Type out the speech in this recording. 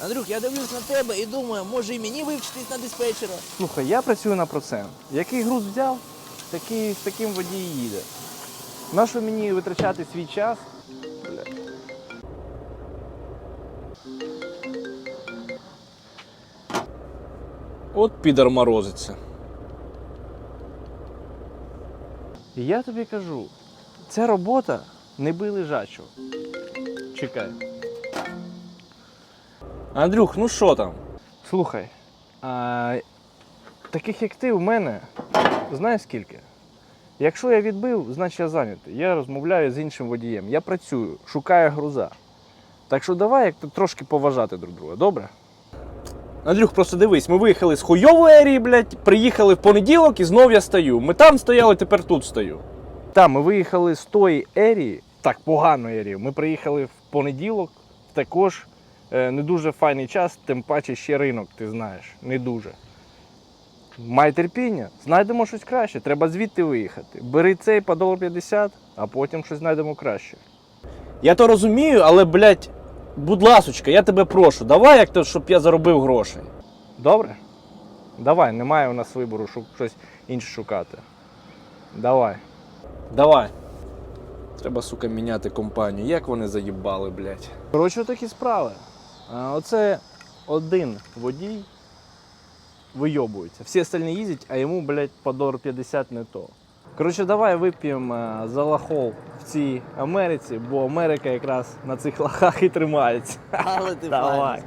Андрюх, я дивлюсь на тебе і думаю, може і мені вивчитись на диспетчера. Слухай, я працюю на процент. Який груз взяв, такий, з таким водій їде. Нащо мені витрачати свій час? Бля. От підар морозиться. І я тобі кажу, ця робота не бий лежачого. Чекай. Андрюх, ну що там? Слухай, а, таких як ти у мене, знаєш скільки? Якщо я відбив, значить я зайнятий. Я розмовляю з іншим водієм. Я працюю, шукаю груза. Так що давай як трошки поважати друг друга, добре? Андрюх, просто дивись, ми виїхали з хуйової ерії, блядь, приїхали в понеділок і знов я стою. Ми там стояли, тепер тут стою. Так, ми виїхали з тої ерії, так, поганої ерії. Ми приїхали в понеділок, також не дуже файний час, тим паче ще ринок, ти знаєш, не дуже. Май терпіння, знайдемо щось краще, треба звідти виїхати. Бери цей по долар 50, а потім щось знайдемо краще. Я то розумію, але, блядь, будь ласочка, я тебе прошу, давай як то, щоб я заробив грошей. Добре? Давай, немає у нас вибору, щоб щось інше шукати. Давай. Давай. Треба, сука, міняти компанію. Як вони заїбали, блядь. Коротше, такі справи. Оце один водій вийобується. Всі остальні їздять, а йому, блядь, по долар 50 не то. Коротше, давай вип'ємо е, за лахол в цій Америці, бо Америка якраз на цих лахах і тримається. Але ти Давай.